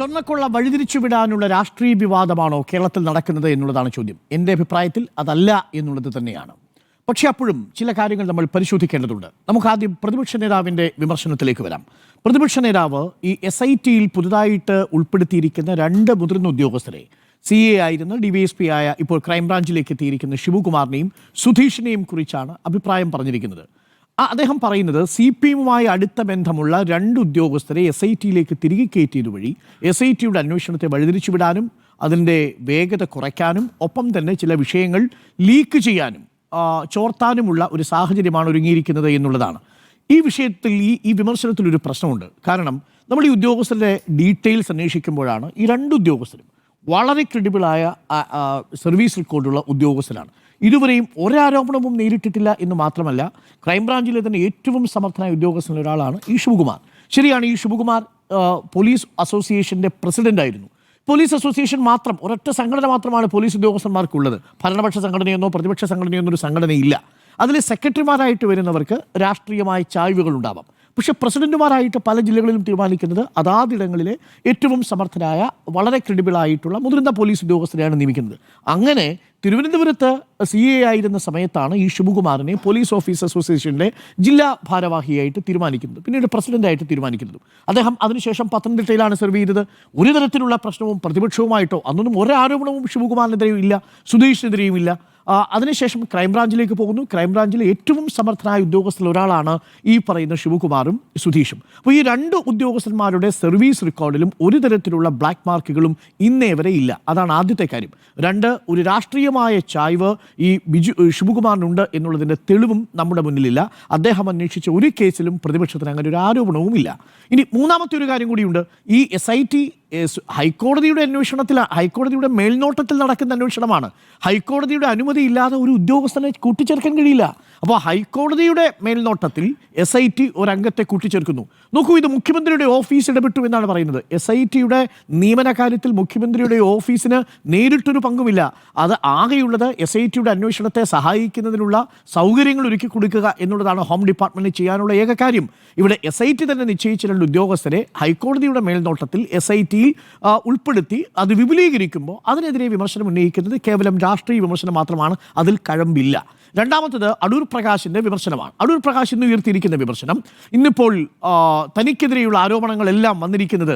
സ്വർണക്കൊള്ള വഴിതിരിച്ചുവിടാനുള്ള രാഷ്ട്രീയ വിവാദമാണോ കേരളത്തിൽ നടക്കുന്നത് എന്നുള്ളതാണ് ചോദ്യം. എന്റെ അഭിപ്രായത്തിൽ അതല്ല എന്നുള്ളത് തന്നെയാണ്. പക്ഷേ അപ്പോഴും ചില കാര്യങ്ങൾ നമ്മൾ പരിശോധിക്കേണ്ടതുണ്ട്. നമുക്ക് ആദ്യം പ്രതിപക്ഷ നേതാവിന്റെ വിമർശനത്തിലേക്ക് വരാം. പ്രതിപക്ഷ നേതാവ് ഈ എസ് ഐ ടിയിൽ പുതുതായിട്ട് ഉൾപ്പെടുത്തിയിരിക്കുന്ന രണ്ട് മുതിർന്ന ഉദ്യോഗസ്ഥരെ സി എ ആയിരുന്ന ഡി വൈ എസ് പി ആയ ഇപ്പോൾ ക്രൈംബ്രാഞ്ചിലേക്ക് എത്തിയിരിക്കുന്ന ശിവകുമാറിനെയും സുധീഷിനെയും കുറിച്ചാണ് അഭിപ്രായം പറഞ്ഞിരിക്കുന്നത്. അദ്ദേഹം പറയുന്നത് സി പി എമ്മുമായി അടുത്ത ബന്ധമുള്ള രണ്ട് ഉദ്യോഗസ്ഥരെ എസ് ഐ ടിയിലേക്ക് തിരികെ കയറ്റിയത് വഴി എസ് ഐ ടിയുടെ അന്വേഷണത്തെ വഴിതിരിച്ചുവിടാനും അതിന്റെ വേഗത കുറയ്ക്കാനും ഒപ്പം തന്നെ ചില വിഷയങ്ങൾ ലീക്ക് ചെയ്യാനും ചോർത്താനുമുള്ള ഒരു സാഹചര്യമാണ് ഒരുങ്ങിയിരിക്കുന്നത് എന്നുള്ളതാണ്. ഈ വിഷയത്തിൽ ഈ ഈ വിമർശനത്തിൽ ഒരു പ്രശ്നമുണ്ട്. കാരണം നമ്മൾ ഈ ഉദ്യോഗസ്ഥരുടെ ഡീറ്റെയിൽസ് അന്വേഷിക്കുമ്പോഴാണ് ഈ രണ്ട് ഉദ്യോഗസ്ഥരും വളരെ ക്രെഡിബിളായ സർവീസ് റെക്കോർഡുള്ള ഉദ്യോഗസ്ഥരാണ്. ഇതുവരെയും ഒരാരോപണവും നേരിട്ടിട്ടില്ല എന്ന് മാത്രമല്ല ക്രൈംബ്രാഞ്ചിലെ തന്നെ ഏറ്റവും സമർത്ഥനായ ഉദ്യോഗസ്ഥനിൽ ഒരാളാണ് ഈ ശിവകുമാർ. ശരിയാണ് ഈ ശിവകുമാർ പോലീസ് അസോസിയേഷന്റെ പ്രസിഡന്റ് ആയിരുന്നു പോലീസ് അസോസിയേഷൻ മാത്രം ഒരൊറ്റ സംഘടന മാത്രമാണ് പോലീസ് ഉദ്യോഗസ്ഥന്മാർക്കുള്ളത്. ഭരണപക്ഷ സംഘടനയെന്നോ പ്രതിപക്ഷ സംഘടനയെന്നോ ഒരു സംഘടനയില്ല. അതിൽ സെക്രട്ടറിമാരായിട്ട് വരുന്നവർക്ക് രാഷ്ട്രീയമായ ചായ്വുകൾ ഉണ്ടാവാം പക്ഷെ പ്രസിഡന്റുമാരായിട്ട് പല ജില്ലകളിലും തീരുമാനിക്കുന്നത് അതാതിടങ്ങളിലെ ഏറ്റവും സമർത്ഥനായ വളരെ ക്രെഡിബിളായിട്ടുള്ള മുതിർന്ന പോലീസ് ഉദ്യോഗസ്ഥരെയാണ് നിയമിക്കുന്നത്. അങ്ങനെ തിരുവനന്തപുരത്ത് സി എ ആയിരുന്ന സമയത്താണ് ഈ ശിവകുമാറിനെ പോലീസ് ഓഫീസ് അസോസിയേഷനിലെ ജില്ലാ ഭാരവാഹിയായിട്ട് തീരുമാനിക്കുന്നത്. പിന്നീട് പ്രസിഡന്റായിട്ട് തീരുമാനിക്കുന്നത്. അദ്ദേഹം അതിനുശേഷം പത്തനംതിട്ടയിലാണ് സെർവ് ചെയ്തത്. ഒരു തരത്തിലുള്ള പ്രശ്നവും പ്രതിപക്ഷവുമായിട്ടോ അന്നൊന്നും ഒരാരോപണവും ശിവകുമാറിനെതിരെയും ഇല്ല സുധീഷിനെതിരെയും ഇല്ല. അതിനുശേഷം ക്രൈംബ്രാഞ്ചിലേക്ക് പോകുന്നു. ക്രൈംബ്രാഞ്ചിലെ ഏറ്റവും സമർത്ഥനായ ഉദ്യോഗസ്ഥരിൽ ഒരാളാണ് ഈ പറയുന്ന ശിവകുമാറും സുധീഷും. അപ്പോൾ ഈ രണ്ട് ഉദ്യോഗസ്ഥന്മാരുടെ സർവീസ് റെക്കോർഡിലും ഒരു തരത്തിലുള്ള ബ്ലാക്ക് മാർക്കുകളും ഇന്നേ വരെ ഇല്ല. അതാണ് ആദ്യത്തെ കാര്യം. രണ്ട് ഒരു രാഷ്ട്രീയമായ ചായ്വ് ഈ ബിജു ശിവകുമാറിനുണ്ട് എന്നുള്ളതിന്റെ തെളിവും നമ്മുടെ മുന്നിലില്ല. അദ്ദേഹം അന്വേഷിച്ച ഒരു കേസിലും പ്രതിപക്ഷത്തിന് അങ്ങനെ ഒരു ആരോപണവും ഇല്ല ഇനി മൂന്നാമത്തെ ഒരു കാര്യം കൂടിയുണ്ട്. ഈ എസ് ഐ ടി ഹൈക്കോടതിയുടെ അന്വേഷണത്തിൽ ഹൈക്കോടതിയുടെ മേൽനോട്ടത്തിൽ നടക്കുന്ന അന്വേഷണമാണ്. ഹൈക്കോടതിയുടെ അനുമതി ഇല്ലാതെ ഒരു ഉദ്യോഗസ്ഥനെ കൂട്ടിച്ചേർക്കാൻ കഴിയില്ല. അപ്പോൾ ഹൈക്കോടതിയുടെ മേൽനോട്ടത്തിൽ എസ് ഐ ടി ഒരംഗത്തെ കൂട്ടിച്ചേർക്കുന്നു. നോക്കൂ ഇത് മുഖ്യമന്ത്രിയുടെ ഓഫീസ് ഇടപെട്ടു എന്നാണ് പറയുന്നത്. എസ് ഐ ടിയുടെ നിയമന കാര്യത്തിൽ മുഖ്യമന്ത്രിയുടെ ഓഫീസിന് നേരിട്ടൊരു പങ്കുമില്ല. അത് ആകെയുള്ളത് എസ് ഐ ടിയുടെ അന്വേഷണത്തെ സഹായിക്കുന്നതിനുള്ള സൗകര്യങ്ങൾ ഒരുക്കി കൊടുക്കുക എന്നുള്ളതാണ് ഹോം ഡിപ്പാർട്ട്മെന്റ് ചെയ്യാനുള്ള ഏക കാര്യം. ഇവിടെ എസ് ഐ ടി തന്നെ നിശ്ചയിച്ച രണ്ട് ഉദ്യോഗസ്ഥരെ ഹൈക്കോടതിയുടെ മേൽനോട്ടത്തിൽ എസ് ഐ ടിയിൽ ഉൾപ്പെടുത്തി അത് വിപുലീകരിക്കുമ്പോൾ അതിനെതിരെ വിമർശനം ഉന്നയിക്കുന്നത് കേവലം രാഷ്ട്രീയ വിമർശനം മാത്രമാണ്. അതിൽ കഴമ്പില്ല. രണ്ടാമത്തത് അടൂർ പ്രകാശിന്റെ വിമർശനമാണ്. അടൂർ പ്രകാശ് ഇന്ന് ഉയർത്തിയിരിക്കുന്ന വിമർശനം. ഇന്നിപ്പോൾ തനിക്കെതിരെയുള്ള ആരോപണങ്ങളെല്ലാം വന്നിരിക്കുന്നത്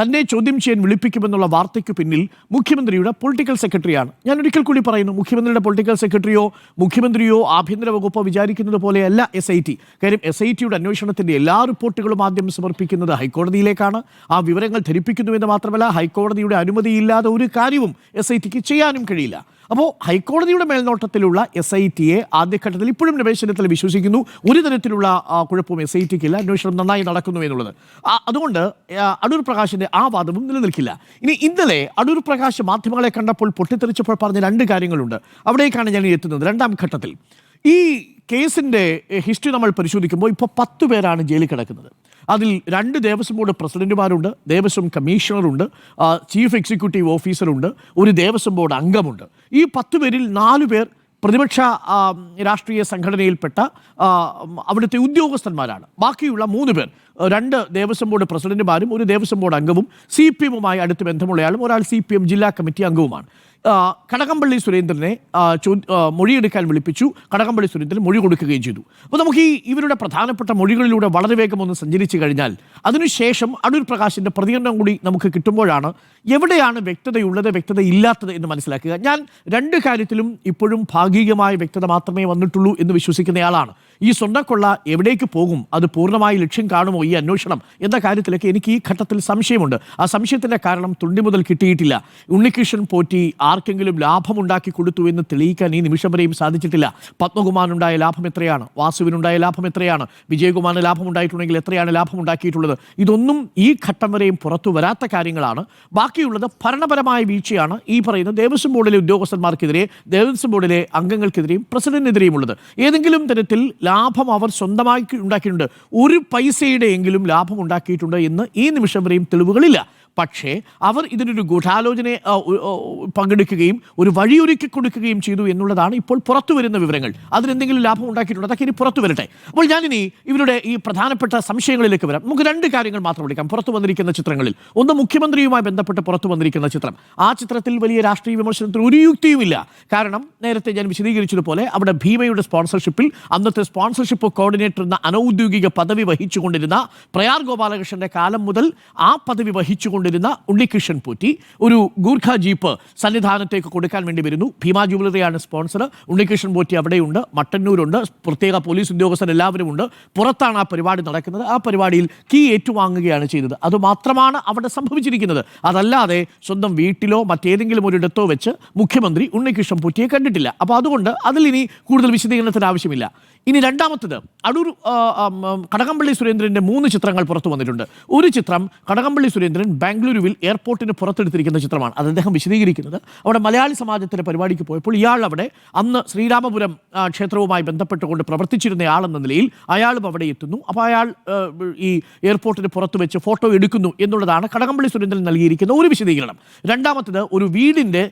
തന്നെ ചോദ്യം ചെയ്യാൻ വിളിപ്പിക്കുമെന്നുള്ള വാർത്തയ്ക്ക് പിന്നിൽ മുഖ്യമന്ത്രിയുടെ പൊളിറ്റിക്കൽ സെക്രട്ടറിയാണ്. ഞാൻ ഒരിക്കൽ കൂടി പറയുന്നു മുഖ്യമന്ത്രിയുടെ പൊളിറ്റിക്കൽ സെക്രട്ടറിയോ മുഖ്യമന്ത്രിയോ ആഭ്യന്തര വകുപ്പോ വിചാരിക്കുന്നത് പോലെയല്ല എസ് ഐ ടി കാര്യം എസ് ഐ ടിയുടെ അന്വേഷണത്തിന്റെ എല്ലാ റിപ്പോർട്ടുകളും ആദ്യം സമർപ്പിക്കുന്നത് ഹൈക്കോടതിയിലേക്കാണ്. ആ വിവരങ്ങൾ ധരിപ്പിക്കുന്നുവെന്ന് മാത്രമല്ല ഹൈക്കോടതിയുടെ അനുമതിയില്ലാതെ ഒരു കാര്യവും എസ് ഐ ടിക്ക് ചെയ്യാനും കഴിയില്ല. അപ്പോൾ ഹൈക്കോടതിയുടെ മേൽനോട്ടത്തിലുള്ള എസ് ഐ ടിയെ ആദ്യഘട്ടത്തിൽ ഇപ്പോഴും രമേശ് ചെന്നിത്തല വിശ്വസിക്കുന്നു. ഒരു തരത്തിലുള്ള കുഴപ്പവും എസ് ഐ ടിക്ക് ഇല്ല. അന്വേഷണം നന്നായി നടക്കുന്നു എന്നുള്ളത്. അതുകൊണ്ട് അടൂർ പ്രകാശിന്റെ ആ വാദവും നിലനിൽക്കില്ല. ഇനി ഇന്നലെ അടൂർ പ്രകാശ് മാധ്യമങ്ങളെ കണ്ടപ്പോൾ പൊട്ടിത്തെറിച്ചപ്പോൾ പറഞ്ഞ രണ്ട് കാര്യങ്ങളുണ്ട്. അവിടേക്കാണ് ഞാൻ എത്തുന്നത്. രണ്ടാം ഘട്ടത്തിൽ. ഈ കേസിന്റെ ഹിസ്റ്ററി നമ്മൾ പരിശോധിക്കുമ്പോൾ ഇപ്പോൾ പത്ത് പേരാണ് ജയിലിൽ കിടക്കുന്നത്. അതിൽ രണ്ട് ദേവസ്വം ബോർഡ് പ്രസിഡന്റുമാരുണ്ട് ദേവസ്വം കമ്മീഷണറുണ്ട് ചീഫ് എക്സിക്യൂട്ടീവ് ഓഫീസറുണ്ട് ഒരു ദേവസ്വം ബോർഡ് അംഗമുണ്ട്. ഈ പത്ത് പേരിൽ നാല് പേർ പ്രതിപക്ഷ രാഷ്ട്രീയ സംഘടനയിൽപ്പെട്ട അവിടുത്തെ ഉദ്യോഗസ്ഥന്മാരാണ്. ബാക്കിയുള്ള മൂന്ന് പേർ രണ്ട് ദേവസ്വം ബോർഡ് പ്രസിഡന്റുമാരും ഒരു ദേവസ്വം ബോർഡ് അംഗവും സി പി എമ്മുമായി അടുത്ത് ബന്ധമുള്ളയാളും ഒരാൾ സി പി എം ജില്ലാ കമ്മിറ്റി അംഗവുമാണ്. കടകംപള്ളി സുരേന്ദ്രനെ മൊഴിയെടുക്കാൻ വിളിപ്പിച്ചു. കടകംപള്ളി സുരേന്ദ്രൻ മൊഴി കൊടുക്കുകയും ചെയ്തു. അപ്പോൾ നമുക്ക് ഈ ഇവരുടെ പ്രധാനപ്പെട്ട മൊഴികളിലൂടെ വളരെ വേഗം ഒന്ന് സഞ്ചരിച്ചു കഴിഞ്ഞാൽ അതിനുശേഷം അടൂർ പ്രകാശിന്റെ പ്രതികരണം കൂടി നമുക്ക് കിട്ടുമ്പോഴാണ് എവിടെയാണ് വ്യക്തതയുള്ളത് വ്യക്തത ഇല്ലാത്തത് എന്ന് മനസ്സിലാക്കുക. ഞാൻ രണ്ട് കാര്യത്തിലും ഇപ്പോഴും ഭാഗികമായ വ്യക്തത മാത്രമേ വന്നിട്ടുള്ളൂ എന്ന് വിശ്വസിക്കുന്നയാളാണ് ഈ സ്വർണക്കൊള്ള എവിടേക്ക് പോകും? അത് പൂർണമായി ലക്ഷ്യം കാണുമോ ഈ അന്വേഷണം? എന്ന കാര്യത്തിലൊക്കെ എനിക്ക് ഈ ഘട്ടത്തിൽ സംശയമുണ്ട്. ആ സംശയത്തിന്റെ കാരണം തുണ്ടി മുതൽ കിട്ടിയിട്ടില്ല. ഉണ്ണികൃഷ്ണൻ പോറ്റി ആർക്കെങ്കിലും ലാഭമുണ്ടാക്കി കൊടുത്തു എന്ന് തെളിയിക്കാൻ ഈ നിമിഷം വരെയും സാധിച്ചിട്ടില്ല. പത്മകുമാറിനുണ്ടായ ലാഭം എത്രയാണ്? വാസുവിനുണ്ടായ ലാഭം എത്രയാണ്? വിജയകുമാറിന് ലാഭം ഉണ്ടായിട്ടുണ്ടെങ്കിൽ എത്രയാണ് ലാഭം ഉണ്ടാക്കിയിട്ടുള്ളത് ഇതൊന്നും ഈ ഘട്ടം വരെയും പുറത്തു വരാത്ത കാര്യങ്ങളാണ്. ബാക്കിയുള്ളത് ഭരണപരമായ വീഴ്ചയാണ് ഈ പറയുന്ന ദേവസ്വം ബോർഡിലെ ഉദ്യോഗസ്ഥന്മാർക്കെതിരെ ദേവസ്വം ബോർഡിലെ അംഗങ്ങൾക്കെതിരെയും പ്രസിഡന്റിനെതിരെയും ഉള്ളത്. ഏതെങ്കിലും തരത്തിൽ ലാഭം അവർ സ്വന്തമായി ഉണ്ടാക്കിയിട്ടുണ്ട്. ഒരു പൈസയുടെ എങ്കിലും ലാഭം ഉണ്ടാക്കിയിട്ടുണ്ട് എന്ന് ഈ നിമിഷം വരെയും തെളിവുകളില്ല. പക്ഷേ അവർ ഇതിനൊരു ഉ- പങ്കെടുക്കുകയും ഒരു വഴിയൊരുക്കി കൊടുക്കുകയും ചെയ്തു എന്നുള്ളതാണ് ഇപ്പോൾ പുറത്തു വരുന്ന വിവരങ്ങൾ. അതിനെന്തെങ്കിലും ലാഭം ഉണ്ടാക്കിയിട്ടുണ്ട്? അതൊക്കെ ഇനി പുറത്തു വരട്ടെ. അപ്പോൾ ഞാനിനി ഇവരുടെ ഈ പ്രധാനപ്പെട്ട സംശയങ്ങളിലേക്ക് വരാം. നമുക്ക് രണ്ട് കാര്യങ്ങൾ മാത്രം എടുക്കാം പുറത്തു വന്നിരിക്കുന്ന ചിത്രങ്ങളിൽ. ഒന്ന് മുഖ്യമന്ത്രിയുമായി ബന്ധപ്പെട്ട് പുറത്തു വന്നിരിക്കുന്ന ചിത്രം. ആ ചിത്രത്തിൽ വലിയ രാഷ്ട്രീയ വിമർശനത്തിന് ഒരു യുക്തിയുമില്ല. കാരണം നേരത്തെ ഞാൻ വിശദീകരിച്ചതുപോലെ അവിടെ ഭീമയുടെ സ്പോൺസർഷിപ്പിൽ അന്നത്തെ സ്പോൺസർഷിപ്പ് കോർഡിനേറ്റർ എന്ന അനൗദ്യോഗിക പദവി വഹിച്ചുകൊണ്ടിരുന്ന പ്രയാർ ഗോപാലകൃഷ്ണന്റെ കാലം മുതൽ ആ പദവി വഹിച്ചുകൊണ്ടിരുന്ന ഉണ്ണികൃഷ്ണൻ പോറ്റി ഒരു ഗൂർഖ ജീപ്പ് സന്നിധാനത്തേക്ക് കൊടുക്കാൻ വേണ്ടി വരുന്നു. ഭീമ ജുവലറിയാണ് സ്പോൺസർ. ഉണ്ണികൃഷ്ണൻ പോറ്റി അവിടെയുണ്ട്. മട്ടന്നൂരുണ്ട്. പ്രത്യേക പോലീസ് ഉദ്യോഗസ്ഥർ എല്ലാവരും ഉണ്ട് പുറത്താണ് ആ പരിപാടി നടക്കുന്നത്. ആ പരിപാടിയിൽ കീ ഏറ്റുവാങ്ങുകയാണ് ചെയ്തത്. അതുമാത്രമാണ് അവിടെ സംഭവിച്ചിരിക്കുന്നത്. അതല്ലാതെ സ്വന്തം വീട്ടിലോ മറ്റേതെങ്കിലും ഒരിടത്തോ വെച്ച് മുഖ്യമന്ത്രി ഉണ്ണികൃഷ്ണൻ പോറ്റിയെ കണ്ടിട്ടില്ല. അപ്പോൾ അതുകൊണ്ട് അതിൽ ഇനി കൂടുതൽ വിശദീകരണത്തിന് ആവശ്യമില്ല. ഇനി രണ്ടാമത്തത് അടൂർ കടകംപള്ളി സുരേന്ദ്രന്റെ മൂന്ന് ചിത്രങ്ങൾ പുറത്തു വന്നിട്ടുണ്ട്. ഒരു ചിത്രം കടകംപള്ളി സുരേന്ദ്രൻ ബാംഗ്ലൂരുവിൽ എയർപോർട്ടിന് പുറത്തെടുത്തിരിക്കുന്ന ചിത്രമാണ്. അത് അദ്ദേഹം വിശദീകരിക്കുന്നത്. അവിടെ മലയാളി സമാജത്തിന്റെ പരിപാടിക്ക് പോയപ്പോൾ ഇയാൾ അവിടെ അന്ന് ശ്രീരാമപുരം ക്ഷേത്രവുമായി ബന്ധപ്പെട്ടുകൊണ്ട് പ്രവർത്തിച്ചിരുന്ന ആളെന്ന നിലയിൽ അയാളും അവിടെ എത്തുന്നു. അപ്പോൾ അയാൾ ഈ എയർപോർട്ടിന് പുറത്ത് വെച്ച് ഫോട്ടോ എടുക്കുന്നു എന്നുള്ളതാണ് കടകംപള്ളി സുരേന്ദ്രൻ നൽകിയിരിക്കുന്ന ഒരു വിശദീകരണം. രണ്ടാമത്തത് ഒരു വീടിന്റെ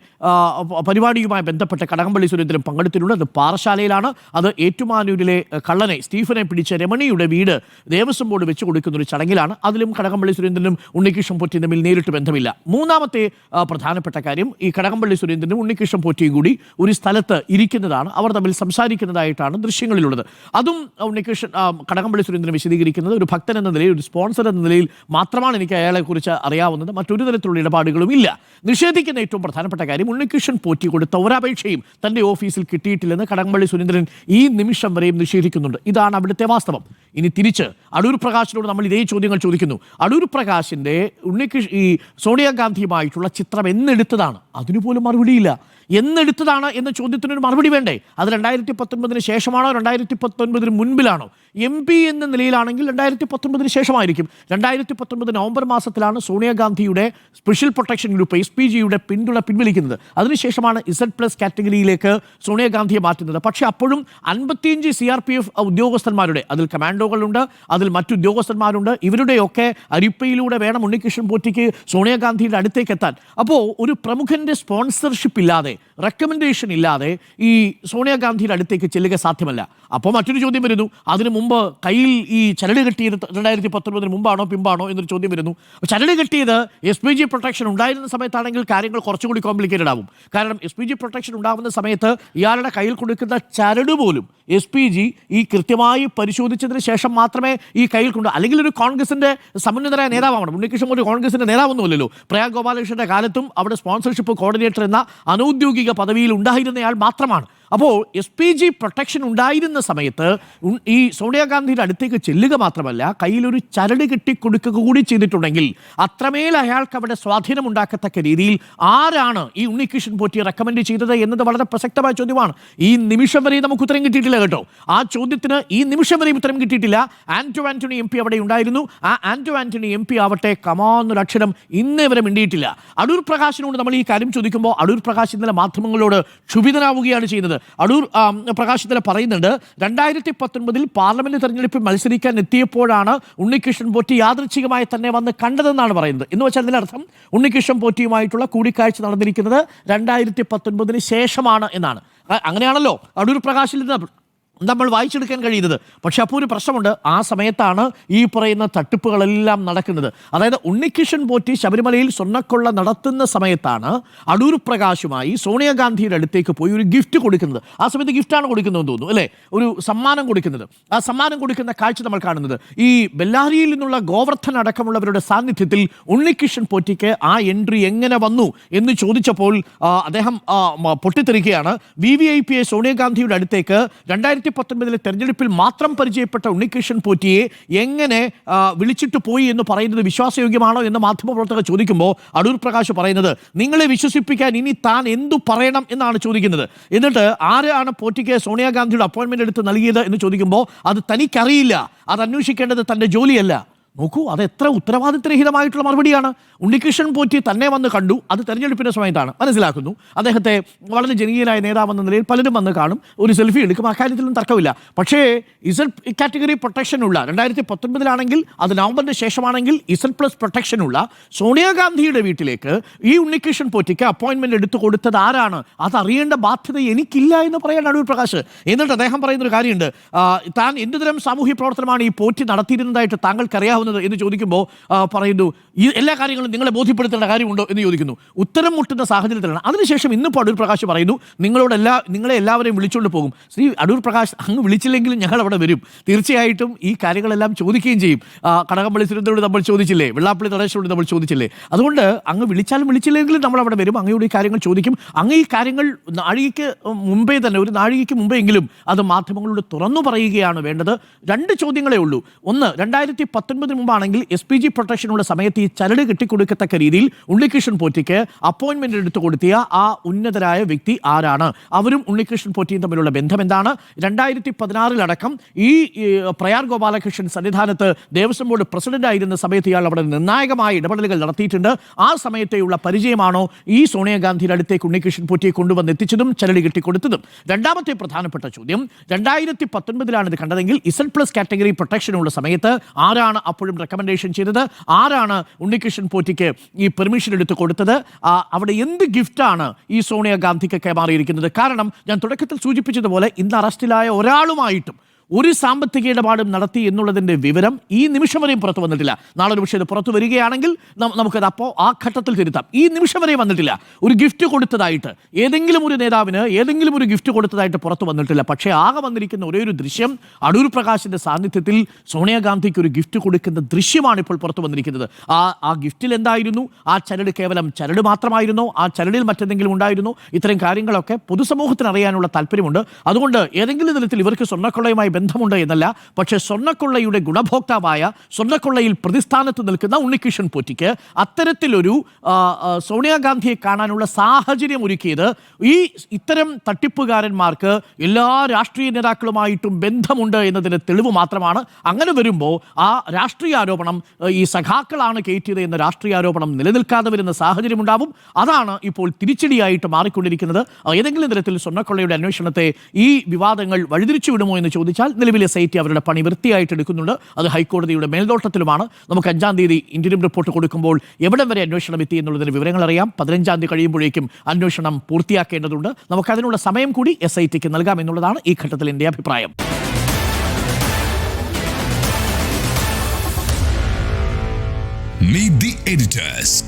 പരിപാടിയുമായി ബന്ധപ്പെട്ട് കടകംപള്ളി സുരേന്ദ്രൻ പങ്കെടുത്തിട്ടുണ്ട്. അത് പാറശാലയിലാണ്. അത് ഏറ്റുമാനൂരിലെ ആ, കള്ളനെ സ്റ്റീഫനെ പിടിച്ച രമണിയുടെ വീട് ദേവസ്വം ബോർഡ് വെച്ച് കൊടുക്കുന്ന ഒരു ചടങ്ങിലാണ്. അതിലും കടകംപള്ളി സുരേന്ദ്രനും ഉണ്ണികൃഷ്ണൻ പോറ്റിയും തമ്മിൽ നേരിട്ട് ബന്ധമില്ല. മൂന്നാമത്തെ പ്രധാനപ്പെട്ട കാര്യം ഈ കടകംപള്ളി സുരേന്ദ്രനും ഉണ്ണികൃഷ്ണൻ പോറ്റിയും കൂടി ഒരു സ്ഥലത്ത് ഇരിക്കുന്നതാണ്. അവർ തമ്മിൽ സംസാരിക്കുന്നതായിട്ടാണ് ദൃശ്യങ്ങളിലുള്ളത്. അതും ഉണ്ണികൃഷ്ണൻ കടകംപള്ളി സുരേന്ദ്രൻ വിശദീകരിക്കുന്നത് ഒരു ഭക്തൻ എന്ന നിലയിൽ ഒരു സ്പോൺസർ എന്ന നിലയിൽ മാത്രമാണ് എനിക്ക് അയാളെക്കുറിച്ച് അറിയാവുന്നത്. മറ്റൊരു തരത്തിലുള്ള ഇടപാടുകളും ഇല്ല. നിഷേധിക്കുന്ന ഏറ്റവും പ്രധാനപ്പെട്ട കാര്യം ഉണ്ണികൃഷ്ണൻ പോറ്റി കൊടുത്ത ഒരപേക്ഷയും തന്റെ ഓഫീസിൽ കിട്ടിയിട്ടില്ലെന്ന് കടകംപള്ളി സുരേന്ദ്രൻ ഈ നിമിഷം വരെയും നിഷേധിക്കുന്നുണ്ട്. ഇതാണ് അവിടുത്തെ വാസ്തവം. ഇനി തിരിച്ച് അടൂർ പ്രകാശിനോട് നമ്മൾ ഇതേ ചോദ്യങ്ങൾ ചോദിക്കുന്നു. അടൂർ പ്രകാശിന്റെ ഉണ്ണികൃഷ്ണ ഈ സോണിയാഗാന്ധിയുമായിട്ടുള്ള ചിത്രം എന്നെടുത്തതാണ്. അതിനുപോലും മറുപടിയില്ല. എന്നെടുത്തതാണ് എന്ന ചോദ്യത്തിനൊരു മറുപടി വേണ്ടേ? അത് രണ്ടായിരത്തി പത്തൊൻപതിന് ശേഷമാണോ? രണ്ടായിരത്തി പത്തൊൻപതിന് മുൻപിലാണോ? എം പി എന്ന നിലയിലാണെങ്കിൽ രണ്ടായിരത്തി പത്തൊൻപതിന് ശേഷമായിരിക്കും. രണ്ടായിരത്തി പത്തൊൻപത് നവംബർ മാസത്തിലാണ് സോണിയാഗാന്ധിയുടെ special protection group S P ജിയുടെ പിന്തുണ പിൻവലിക്കുന്നത്. അതിനുശേഷമാണ് ഇസഡ് പ്ലസ് കാറ്റഗറിയിലേക്ക് സോണിയാഗാന്ധിയെ മാറ്റുന്നത്. പക്ഷേ അപ്പോഴും അൻപത്തിയഞ്ച് സി ആർ പി എഫ് ഉദ്യോഗസ്ഥന്മാരുടെ അതിൽ കമാൻഡോകളുണ്ട് അതിൽ മറ്റുദ്യോഗസ്ഥന്മാരുണ്ട് ഇവരുടെയൊക്കെ അരിപ്പയിലൂടെ വേണം ഉണ്ണികൃഷ്ണൻ പോറ്റിക്ക് സോണിയാഗാന്ധിയുടെ അടുത്തേക്ക് എത്താൻ അപ്പോൾ ഒരു പ്രമുഖന്റെ സ്പോൺസർഷിപ്പ് ഇല്ലാതെ റെക്കമെൻഡേഷൻ ഇല്ലാതെ ഈ സോണിയാഗാന്ധിയുടെ അടുത്തേക്ക് ചെല്ലുക സാധ്യമല്ല. അപ്പോൾ മറ്റൊരു ചോദ്യം വരുന്നു. അതിനു മുമ്പ് കയ്യിൽ ഈ ചരട് കെട്ടിയത് രണ്ടായിരത്തി പത്തൊൻപതിന് മുമ്പാണോ പിമ്പാണോ എന്നൊരു ചോദ്യം വരുന്നു. ചരട് കെട്ടിയത് എസ് പി ജി പ്രൊട്ടക്ഷൻ ഉണ്ടായിരുന്ന സമയത്താണെങ്കിൽ കാര്യങ്ങൾ കുറച്ചുകൂടി കോംപ്ലിക്കേറ്റഡ് ആവും. കാരണം എസ് പി ജി പ്രൊട്ടക്ഷൻ ഉണ്ടാവുന്ന സമയത്ത് ഇയാളുടെ കയ്യിൽ കൊടുക്കുന്ന ചരട് പോലും എസ് പി ജി ഈ കൃത്യമായി പരിശോധിച്ചതിന് ശേഷം മാത്രമേ ഈ കയ്യിൽ കൊണ്ട് അല്ലെങ്കിൽ ഒരു കോൺഗ്രസിന്റെ സമുന്നതരായ നേതാവാണ് ഉണ്ണികൃഷ്ണൻ ഒരു കോൺഗ്രസിന്റെ നേതാവൊന്നുമില്ലല്ലോ. പ്രയാഗ് ഗോപാലകൃഷ്ണന്റെ കാലത്തും അവിടെ സ്പോൺസർഷിപ്പ് കോർഡിനേറ്റർ എന്ന അനൗദ്യോഗിക പദവിയിൽ ഉണ്ടായിരുന്നയാൾ മാത്രമാണ്. അപ്പോൾ എസ് പി ജി പ്രൊട്ടക്ഷൻ ഉണ്ടായിരുന്ന സമയത്ത് ഈ സോണിയാഗാന്ധിയുടെ അടുത്തേക്ക് ചെല്ലുക മാത്രമല്ല കയ്യിലൊരു ചരട് കെട്ടി കൊടുക്കുക കൂടി ചെയ്തിട്ടുണ്ടെങ്കിൽ അത്രമേൽ അയാൾക്ക് അവിടെ സ്വാധീനം ഉണ്ടാക്കത്തക്ക രീതിയിൽ ആരാണ് ഈ ഉണ്ണികൃഷ്ണൻ പോറ്റി റെക്കമെൻഡ് ചെയ്തത് എന്നത് വളരെ പ്രസക്തമായ ചോദ്യമാണ്. ഈ നിമിഷം വരെ നമുക്ക് ഉത്തരം കിട്ടിയിട്ടില്ല കേട്ടോ. ആ ചോദ്യത്തിന് ഈ നിമിഷം വരെ ഉത്തരം കിട്ടിയിട്ടില്ല. ആന്റോ ആന്റണി എം പി അവിടെ ഉണ്ടായിരുന്നു. ആ ആന്റോ ആന്റണി എം പി ആവട്ടെ കമാന്നൊരു അക്ഷരം ഇന്നേ വരെ മിണ്ടിയിട്ടില്ല. അടൂർ പ്രകാശിനോട് നമ്മൾ ഈ കാര്യം ചോദിക്കുമ്പോൾ അടൂർ പ്രകാശ് ഇന്നലെ മാധ്യമങ്ങളോട് ക്ഷുഭിതനാവുകയാണ് ചെയ്യുന്നത്. അടൂർ പ്രകാശത്തിൽ പറയുന്നുണ്ട് രണ്ടായിരത്തി പത്തൊൻപതിൽ പാർലമെന്റ് തെരഞ്ഞെടുപ്പിൽ മത്സരിക്കാൻ എത്തിയപ്പോഴാണ് ഉണ്ണികൃഷ്ണൻ പോറ്റി യാദൃച്ഛികമായി തന്നെ വന്ന് കണ്ടതെന്നാണ് പറയുന്നത്. എന്ന് വെച്ചാൽ അതിനർത്ഥം ഉണ്ണികൃഷ്ണൻ പോറ്റിയുമായിട്ടുള്ള കൂടിക്കാഴ്ച നടന്നിരിക്കുന്നത് രണ്ടായിരത്തി പത്തൊൻപതിന് ശേഷമാണ് എന്നാണ്. അങ്ങനെയാണല്ലോ. അടൂർ പ്രകാശിൽ നിന്ന് നമ്മൾ വായിച്ചെടുക്കാൻ കഴിയുന്നത്. പക്ഷെ അപ്പോൾ ഒരു പ്രശ്നമുണ്ട്. ആ സമയത്താണ് ഈ പറയുന്ന തട്ടിപ്പുകളെല്ലാം നടക്കുന്നത്. അതായത് ഉണ്ണികൃഷ്ണൻ പോറ്റി ശബരിമലയിൽ സ്വർണക്കൊള്ള നടത്തുന്ന സമയത്താണ് അടൂർ പ്രകാശുമായി സോണിയാഗാന്ധിയുടെ അടുത്തേക്ക് പോയി ഒരു ഗിഫ്റ്റ് കൊടുക്കുന്നത്. ആ സമയത്ത് ഗിഫ്റ്റാണ് കൊടുക്കുന്നതെന്ന് തോന്നുന്നു അല്ലേ? ഒരു സമ്മാനം കൊടുക്കുന്നത്. ആ സമ്മാനം കൊടുക്കുന്ന കാഴ്ച നമ്മൾ കാണുന്നത്. ഈ ബെല്ലാരിയിൽ നിന്നുള്ള ഗോവർദ്ധൻ അടക്കമുള്ളവരുടെ സാന്നിധ്യത്തിൽ ഉണ്ണികൃഷ്ണൻ പോറ്റിക്ക് ആ എൻട്രി എങ്ങനെ വന്നു എന്ന് ചോദിച്ചപ്പോൾ അദ്ദേഹം പൊട്ടിത്തെറിക്കുകയാണ്. വി വി ഐ പി എ സോണിയാഗാന്ധിയുടെ അടുത്തേക്ക് രണ്ടായിരത്തി പത്തൊൻപതിലെ തെരഞ്ഞെടുപ്പിൽ മാത്രം പരിചയപ്പെട്ട ഉണ്ണികൃഷ്ണൻ പോറ്റിയെ എങ്ങനെ വിളിച്ചിട്ട് പോയി എന്ന് പറയുന്നത് വിശ്വാസയോഗ്യമാണോ എന്ന് മാധ്യമപ്രവർത്തകർ ചോദിക്കുമ്പോൾ അടൂർ പ്രകാശ് പറയുന്നത് നിങ്ങളെ വിശ്വസിപ്പിക്കാൻ ഇനി താൻ എന്തു പറയണം എന്നാണ് ചോദിക്കുന്നത്. എന്നിട്ട് ആരാണ് പോറ്റിക്ക് സോണിയാഗാന്ധിയുടെ അപ്പോയിൻമെന്റ് എടുത്ത് നൽകിയത് എന്ന് ചോദിക്കുമ്പോൾ അത് തനിക്കറിയില്ല. അത് അന്വേഷിക്കേണ്ടത് തന്റെ ജോലിയല്ല. നോക്കൂ അത് എത്ര ഉത്തരവാദിത്തരഹിതമായിട്ടുള്ള മറുപടിയാണ്. ഉണ്ണികൃഷ്ണൻ പോറ്റി തന്നെ വന്ന് കണ്ടു അത് തെരഞ്ഞെടുപ്പിന്റെ സമയത്താണ്. മനസ്സിലാക്കുന്നു. അദ്ദേഹത്തെ വളരെ ജനകീയനായ നേതാവെന്ന നിലയിൽ പലരും വന്ന് കാണും. ഒരു സെൽഫി എടുക്കും അക്കാര്യത്തിലും തർക്കമില്ല. പക്ഷേ ഇസഡ് കാറ്റഗറി പ്രൊട്ടക്ഷൻ ഉള്ള രണ്ടായിരത്തി പത്തൊൻപതിലാണെങ്കിൽ അത് നവംബറിന് ശേഷമാണെങ്കിൽ ഇസഡ് പ്ലസ് പ്രൊട്ടക്ഷൻ ഉള്ള സോണിയാഗാന്ധിയുടെ വീട്ടിലേക്ക് ഈ ഉണ്ണികൃഷ്ണൻ പോറ്റിക്ക് അപ്പോയിന്റ്മെന്റ് എടുത്തു കൊടുത്തത് ആരാണ്? അത് അറിയേണ്ട ബാധ്യത എനിക്കില്ല എന്ന് പറയാൻ അടൂർ പ്രകാശ്. എന്നിട്ട് അദ്ദേഹം പറയുന്നൊരു കാര്യമുണ്ട്. താൻ എന്തുതരം സാമൂഹ്യ പ്രവർത്തനമാണ് ഈ പോറ്റി നടത്തിയിരുന്നതായിട്ട് താങ്കൾക്ക് അറിയാവുന്നത് എന്ന് ചോദിക്കുമ്പോൾ പറയുന്നു ഈ എല്ലാ കാര്യങ്ങളും നിങ്ങളെ ബോധ്യപ്പെടുത്തേണ്ട കാര്യമുണ്ടോ എന്ന് ചോദിക്കുന്നു. ഉത്തരം മുട്ടുന്ന സാഹചര്യത്തിലാണ്. അതിനുശേഷം ഇന്നിപ്പോൾ അടൂർ പ്രകാശ് പറയുന്നു നിങ്ങളോട് എല്ലാ നിങ്ങളെ എല്ലാവരെയും വിളിച്ചുകൊണ്ട് പോകും. ശ്രീ അടൂർ പ്രകാശ് അങ്ങ് വിളിച്ചില്ലെങ്കിലും ഞങ്ങൾ അവിടെ വരും. തീർച്ചയായിട്ടും ഈ കാര്യങ്ങളെല്ലാം ചോദിക്കുകയും ചെയ്യും. കടകംപള്ളി സുരേന്ദ്രനോട് നമ്മൾ ചോദിച്ചില്ലേ വെള്ളാപ്പള്ളി നടേശനോട് നമ്മൾ ചോദിച്ചില്ലേ. അതുകൊണ്ട് അങ്ങ് വിളിച്ചാലും വിളിച്ചില്ലെങ്കിലും നമ്മൾ അവിടെ വരും. അങ്ങയോട് ഈ കാര്യങ്ങൾ ചോദിക്കും. അങ്ങ് ഈ കാര്യങ്ങൾ നാഴികയ്ക്ക് മുമ്പേ തന്നെ ഒരു നാഴികയ്ക്ക് മുമ്പെങ്കിലും അത് മാധ്യമങ്ങളോട് തുറന്നു പറയുകയാണ് വേണ്ടത്. രണ്ട് ചോദ്യങ്ങളേ ഉള്ളൂ. ഒന്ന് രണ്ടായിരത്തി പത്തൊൻപതിന് മുമ്പാണെങ്കിൽ എസ് പി ജി പ്രൊട്ടക്ഷനുള്ള സമയത്ത് ഈ ചരട് കെട്ടിക്കൊടുക്കത്തക്ക രീതിയിൽ ഉണ്ണികൃഷ്ണൻ പോറ്റിക്ക് അപ്പോയിന്റ്മെന്റ് എടുത്തു കൊടുത്തിയ ആ ഉന്നതരായ വ്യക്തി ആരാണ്? അവരും ഉണ്ണികൃഷ്ണൻ പോറ്റിയും തമ്മിലുള്ള ബന്ധം എന്താണ്? രണ്ടായിരത്തി പതിനാറിലടക്കം ഈ പ്രയാർ ഗോപാലകൃഷ്ണൻ സന്നിധാനത്ത് ദേവസ്വം ബോർഡ് പ്രസിഡന്റ് ആയിരുന്ന സമയത്ത് ഇയാൾ അവിടെ നിർണായകമായ ഇടപെടലുകൾ നടത്തിയിട്ടുണ്ട്. ആ സമയത്തെയുള്ള പരിചയമാണോ ഈ സോണിയാഗാന്ധിയുടെ അടുത്തേക്ക് ഉണ്ണികൃഷ്ണൻ പോറ്റിയെ കൊണ്ടുവന്ന് എത്തിച്ചതും ചരടി കെട്ടിക്കൊടുത്തതും? രണ്ടാമത്തെ പ്രധാനപ്പെട്ട ചോദ്യം രണ്ടായിരത്തി പത്തൊൻപതിലാണ് ഇത് കണ്ടതെങ്കിൽ ഇസഡ് പ്ലസ് കാറ്റഗറി പ്രൊട്ടക്ഷനുള്ള സമയത്ത് ആരാണ് അപ്പോഴും റെക്കമെൻഡേഷൻ ചെയ്തത് ആരാണ് ഉണ്ണികൃഷ്ണൻ പോറ്റിക്ക് ഈ പെർമിഷൻ എടുത്ത് കൊടുത്തത്? അവിടെ എന്ത് ഗിഫ്റ്റാണ് ഈ സോണിയാഗാന്ധിക്ക് കൈമാറിയിരിക്കുന്നത് കാരണം ഞാൻ തുടക്കത്തിൽ സൂചിപ്പിച്ചതുപോലെ ഇന്ന് അറസ്റ്റിലായ ഒരാളുമായിട്ടും ഒരു സാമ്പത്തിക ഇടപാടും നടത്തി എന്നുള്ളതിന്റെ വിവരം ഈ നിമിഷം വരെയും പുറത്തു വന്നിട്ടില്ല. നാളെ പക്ഷേ ഇത് പുറത്തു വരികയാണെങ്കിൽ നമുക്കത് അപ്പോൾ ആ ഘട്ടത്തിൽ തിരുത്താം. ഈ നിമിഷം വരെയും വന്നിട്ടില്ല. ഒരു ഗിഫ്റ്റ് കൊടുത്തതായിട്ട് ഏതെങ്കിലും ഒരു നേതാവിന് ഏതെങ്കിലും ഒരു ഗിഫ്റ്റ് കൊടുത്തതായിട്ട് പുറത്തു വന്നിട്ടില്ല. പക്ഷേ ആകെ വന്നിരിക്കുന്ന ഒരേ ഒരു ദൃശ്യം അടൂർ പ്രകാശിന്റെ സാന്നിധ്യത്തിൽ സോണിയാഗാന്ധിക്ക് ഒരു ഗിഫ്റ്റ് കൊടുക്കുന്ന ദൃശ്യമാണ് ഇപ്പോൾ പുറത്തു വന്നിരിക്കുന്നത്. ആ ആ ഗിഫ്റ്റിൽ എന്തായിരുന്നു? ആ ചരട് കേവലം ചരട് മാത്രമായിരുന്നോ? ആ ചരടിൽ മറ്റെന്തെങ്കിലും ഉണ്ടായിരുന്നോ? ഇത്തരം കാര്യങ്ങളൊക്കെ പൊതുസമൂഹത്തിന് അറിയാനുള്ള താല്പര്യമുണ്ട്. അതുകൊണ്ട് ഏതെങ്കിലും തരത്തിൽ ഇവർക്ക് സ്വർണക്കൊള്ളയുമായി ബന്ധമുണ്ട് എന്നല്ല പക്ഷേ സ്വർണക്കൊള്ളയുടെ ഗുണഭോക്താവായ സ്വർണക്കൊള്ളയിൽ പ്രതിസ്ഥാനത്ത് നിൽക്കുന്ന ഉണ്ണികൃഷ്ണൻ പോറ്റിക്ക് അത്തരത്തിലൊരു സോണിയാഗാന്ധിയെ കാണാനുള്ള സാഹചര്യം ഒരുക്കിയത് ഈ ഇത്തരം തട്ടിപ്പുകാരന്മാർക്ക് എല്ലാ രാഷ്ട്രീയ നേതാക്കളുമായിട്ടും ബന്ധമുണ്ട് എന്നതിന് തെളിവ് മാത്രമാണ്. അങ്ങനെ വരുമ്പോൾ ആ രാഷ്ട്രീയ ആരോപണം ഈ സഖാക്കളാണ് കയറ്റിയത് എന്ന രാഷ്ട്രീയ ആരോപണം നിലനിൽക്കാതെ വരുന്ന സാഹചര്യം ഉണ്ടാവും അതാണ് ഇപ്പോൾ തിരിച്ചടിയായിട്ട് മാറിക്കൊണ്ടിരിക്കുന്നത്. ഏതെങ്കിലും തരത്തിൽ സ്വർണക്കൊള്ളയുടെ അന്വേഷണത്തെ ഈ വിവാദങ്ങൾ വഴിതിരിച്ചു വിടുമോ എന്ന് ചോദിച്ചാൽ നിലവിലെ സൈറ്റ് അവരുടെ പണി വൃത്തിയായിട്ട് എടുക്കുന്നുണ്ട്. അത് ഹൈക്കോടതിയുടെ മേൽനോട്ടത്തിലുമാണ്. നമുക്ക് അഞ്ചാം തീയതി ഇന്റർവ്യൂ റിപ്പോർട്ട് കൊടുക്കുമ്പോൾ എവിടം വരെ അന്വേഷണം എത്തി എന്നുള്ളതിന് വിവരങ്ങൾ അറിയാം പതിനഞ്ചാം തീയതി കഴിയുമ്പോഴേക്കും അന്വേഷണം പൂർത്തിയാക്കേണ്ടതുണ്ട്. നമുക്ക് അതിനുള്ള സമയം കൂടി എസ് ഐ ടിക്ക് നൽകാം എന്നുള്ളതാണ് ഈ ഘട്ടത്തിൽ എന്റെ അഭിപ്രായം. Meet the editors.